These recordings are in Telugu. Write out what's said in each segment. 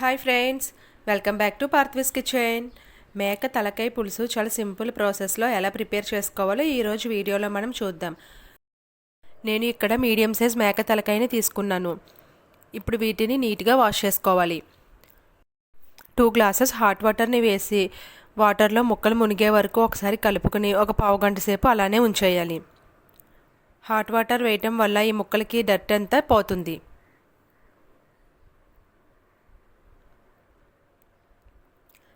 Hi friends welcome back to Parthvi's kitchen మేక తలకాయ పులుసు చాలా సింపుల్ ప్రాసెస్లో ఎలా ప్రిపేర్ చేసుకోవాలో ఈరోజు వీడియోలో మనం చూద్దాం. నేను ఇక్కడ మీడియం సైజ్ మేక తలకాయని తీసుకున్నాను. ఇప్పుడు వీటిని నీట్గా వాష్ చేసుకోవాలి. టూ గ్లాసెస్ హాట్ వాటర్ని వేసి వాటర్లో ముక్కలు మునిగే వరకు ఒకసారి కలుపుకొని ఒక పావు గంట సేపు అలానే ఉంచేయాలి. హాట్ వాటర్ వేయటం వల్ల ఈ ముక్కలకి డర్ట్ అంతా పోతుంది.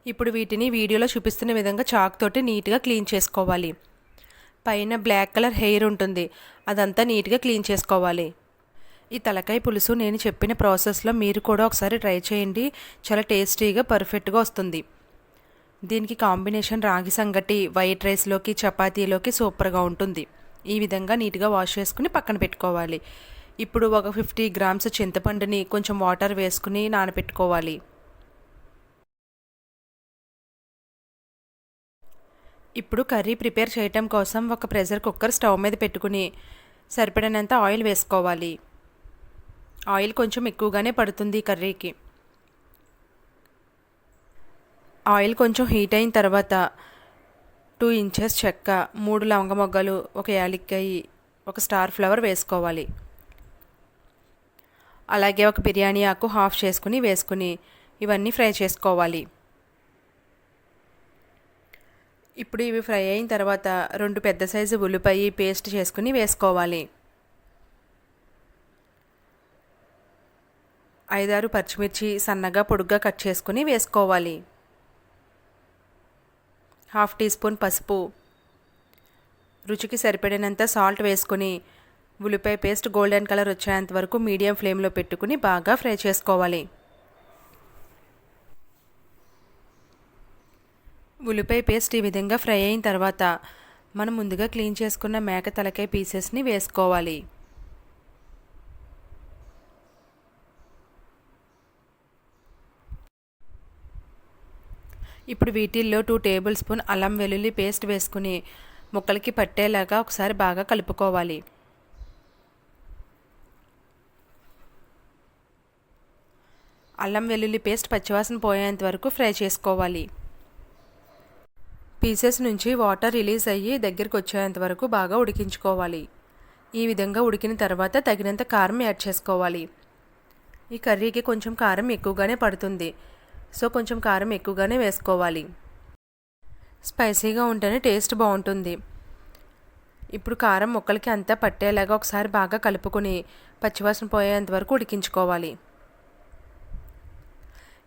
ఇప్పుడు వీటిని వీడియోలో చూపిస్తున్న విధంగా చాక్ తోటి నీట్గా క్లీన్ చేసుకోవాలి. పైన బ్లాక్ కలర్ హెయిర్ ఉంటుంది. అదంతా నీట్గా క్లీన్ చేసుకోవాలి. ఈ తలకాయ పులుసు నేను చెప్పిన ప్రాసెస్లో మీరు కూడా ఒకసారి ట్రై చేయండి. చాలా టేస్టీగా పర్ఫెక్ట్గా వస్తుంది. దీనికి కాంబినేషన్ రాగి సంగటి వైట్ రైస్లోకి చపాతీలోకి సూపర్గా ఉంటుంది. ఈ విధంగా నీట్గా వాష్ చేసుకుని పక్కన పెట్టుకోవాలి. ఇప్పుడు ఒక ఫిఫ్టీ గ్రామ్స్ చింతపండుని కొంచెం వాటర్ వేసుకుని నానబెట్టుకోవాలి ఇప్పుడు కర్రీ ప్రిపేర్ చేయటం కోసం ఒక ప్రెషర్ కుక్కర్ స్టవ్ మీద పెట్టుకుని సరిపడినంత ఆయిల్ వేసుకోవాలి. ఆయిల్ కొంచెం ఎక్కువగానే పడుతుంది కర్రీకి. ఆయిల్ కొంచెం హీట్ అయిన తర్వాత టూ ఇంచెస్ చెక్క మూడు లవంగ మొగ్గలు ఒక యాలక్కాయి ఒక స్టార్ ఫ్లవర్ వేసుకోవాలి. అలాగే ఒక బిర్యానీ ఆకు హాఫ్ చేసుకుని వేసుకుని ఇవన్నీ ఫ్రై చేసుకోవాలి. ఇప్పుడు ఇవి ఫ్రై అయిన తర్వాత రెండు పెద్ద సైజు ఉల్లిపాయ పేస్ట్ చేసుకుని వేసుకోవాలి. ఐదారు పచ్చిమిర్చి సన్నగా పొడుగ్గా కట్ చేసుకుని వేసుకోవాలి. హాఫ్ టీ స్పూన్ పసుపు. రుచికి సరిపడినంత సాల్ట్ వేసుకుని ఉల్లిపాయ పేస్ట్ గోల్డెన్ కలర్ వచ్చేంత వరకు మీడియం ఫ్లేమ్లో పెట్టుకుని బాగా ఫ్రై చేసుకోవాలి. ఉల్లిపాయ పేస్ట్ ఈ విధంగా ఫ్రై అయిన తర్వాత మనం ముందుగా క్లీన్ చేసుకున్న మేక తలకాయ పీసెస్ని వేసుకోవాలి. ఇప్పుడు వీటిల్లో టూ టేబుల్ స్పూన్ అల్లం వెల్లుల్లి పేస్ట్ వేసుకుని ముక్కలకి పట్టేలాగా ఒకసారి బాగా కలుపుకోవాలి. అల్లం వెల్లుల్లి పేస్ట్ పచ్చివాసన పోయేంత వరకు ఫ్రై చేసుకోవాలి. పీసెస్ నుంచి వాటర్ రిలీజ్ అయ్యి దగ్గరికి వచ్చేంత వరకు బాగా ఉడికించుకోవాలి. ఈ విధంగా ఉడికిన తర్వాత తగినంత కారం యాడ్ చేసుకోవాలి. ఈ కర్రీకి కొంచెం కారం ఎక్కువగానే పడుతుంది. సో కొంచెం కారం ఎక్కువగానే వేసుకోవాలి. స్పైసీగా ఉంటేనే టేస్ట్ బాగుంటుంది. ఇప్పుడు కారం ముక్కలకి అంతా పట్టేలాగా ఒకసారి బాగా కలుపుకుని పచ్చివాసన పోయేంత వరకు ఉడికించుకోవాలి.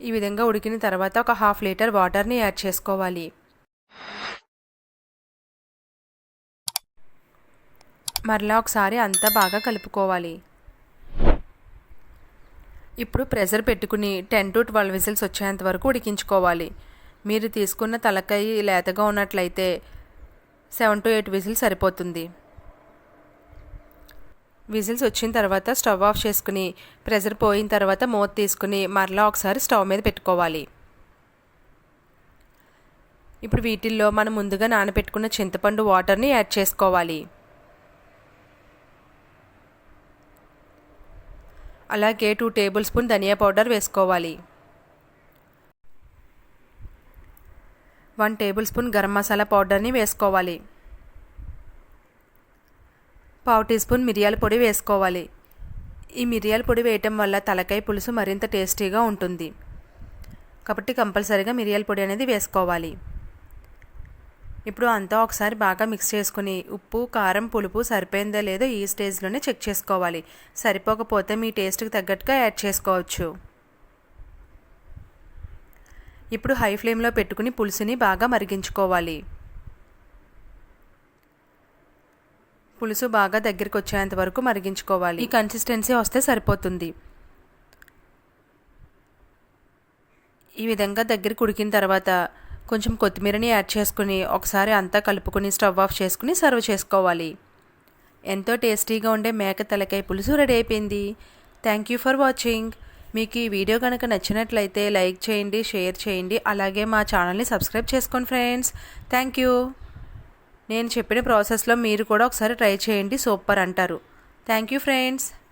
ఈ విధంగా ఉడికిన తర్వాత ఒక హాఫ్ లీటర్ వాటర్ని యాడ్ చేసుకోవాలి. మరలా ఒకసారి అంతా బాగా కలుపుకోవాలి. ఇప్పుడు ప్రెషర్ పెట్టుకుని టెన్ టు ట్వెల్వ్ విజిల్స్ వచ్చేంత వరకు ఉడికించుకోవాలి. మీరు తీసుకున్న తలకాయ లేతగా ఉన్నట్లయితే సెవెన్ టు ఎయిట్ విజిల్స్ సరిపోతుంది. విజిల్స్ వచ్చిన తర్వాత స్టవ్ ఆఫ్ చేసుకుని ప్రెషర్ పోయిన తర్వాత మూత తీసుకుని మరలా ఒకసారి స్టవ్ మీద పెట్టుకోవాలి. ఇప్పుడు వీటిల్లో మనం ముందుగా నానబెట్టుకున్న చింతపండు వాటర్ని యాడ్ చేసుకోవాలి. అలాగే టూ టేబుల్ స్పూన్ ధనియా పౌడర్ వేసుకోవాలి. One tablespoon garam masala పౌడర్ని వేసుకోవాలి. పావు టీ స్పూన్ మిరియాల పొడి వేసుకోవాలి. ఈ మిరియాల పొడి వేయటం వల్ల తలకాయ పులుసు మరింత టేస్టీగా ఉంటుంది. కాబట్టి కంపల్సరీగా మిరియాల పొడి అనేది వేసుకోవాలి. ఇప్పుడు అంతా ఒకసారి బాగా మిక్స్ చేసుకుని ఉప్పు కారం పులుపు సరిపోయిందో లేదో ఈ స్టేజ్లోనే చెక్ చేసుకోవాలి. సరిపోకపోతే మీ టేస్ట్కి తగ్గట్టుగా యాడ్ చేసుకోవచ్చు. ఇప్పుడు హై ఫ్లేమ్లో పెట్టుకుని పులుసుని బాగా మరిగించుకోవాలి. పులుసు బాగా దగ్గరికి వచ్చేంత వరకు మరిగించుకోవాలి. ఈ కన్సిస్టెన్సీ వస్తే సరిపోతుంది. ఈ విధంగా దగ్గరికి ఉడికిన తర్వాత కొంచెం కొత్తిమీరని యాడ్ చేసుకుని ఒకసారి అంతా కలుపుకొని స్టవ్ ఆఫ్ చేసుకుని సర్వ్ చేసుకోవాలి. ఎంతో టేస్టీగా ఉండే మేక తలకాయ పులుసు రెడీ అయిపోయింది. థ్యాంక్ యూ ఫర్ వాచింగ్ మీకు ఈ వీడియో కనుక నచ్చినట్లయితే లైక్ చేయండి షేర్ చేయండి అలాగే మా ఛానల్ని సబ్స్క్రైబ్ చేసుకోండి ఫ్రెండ్స్. థ్యాంక్ యూ నేను చెప్పిన ప్రాసెస్లో మీరు కూడా ఒకసారి ట్రై చేయండి సూపర్ అంటారు. Thank you friends